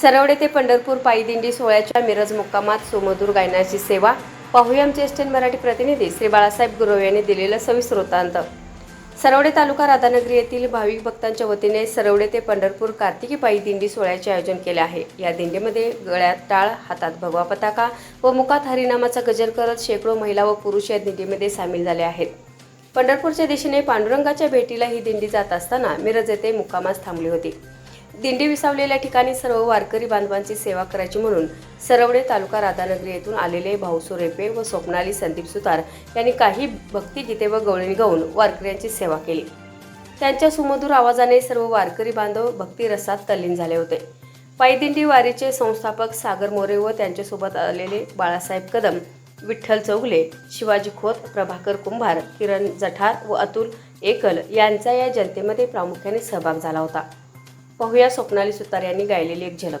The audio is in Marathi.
सरवडे ते पंढरपूर पायीदिंडी सोहळ्याच्या मिरज मुक्कामात सुमधूर गायनाची सेवा. पाहूया आमचे मराठी प्रतिनिधी श्री बाळासाहेब गुरव यांनी दिलेलं सविस्तर वृत्तांत सरवडे तालुका राधानगरी येथील भाविक भक्तांच्या वतीने सरवडे ते पंढरपूर कार्तिकी पायी दिंडी सोहळ्याचे आयोजन केले आहे. या दिंडीमध्ये गळ्यात टाळ हातात भगवा पताका व मुखात हरिनामाचा गजर करत शेकडो महिला व पुरुष या दिंडीमध्ये सामील झाले आहेत. पंढरपूरच्या दिशेने पांडुरंगाच्या भेटीला ही दिंडी जात असताना मिरज येथे मुक्कामास थांबली होती. दिंडी विसावलेल्या ठिकाणी सर्व वारकरी बांधवांची सेवा करायची म्हणून सरवडे तालुका राधानगरी येथून आलेले भाऊसो रेपे व स्वप्नाली संदीप सुतार यांनी काही भक्तिगीते व गवळणी गाऊन वारकऱ्यांची सेवा केली. त्यांच्या सुमधुर आवाजाने सर्व वारकरी बांधव भक्तिरसात तल्लीन झाले होते. पायदिंडी वारीचे संस्थापक सागर मोरे व त्यांच्यासोबत आलेले बाळासाहेब कदम विठ्ठल चौगले शिवाजी खोत प्रभाकर कुंभार किरण जठार व अतुल एकल यांचा या जनतेमध्ये प्रामुख्याने सहभाग झाला होता. पाहूया स्वप्नाली सुतार यांनी गायलेली एक झलक.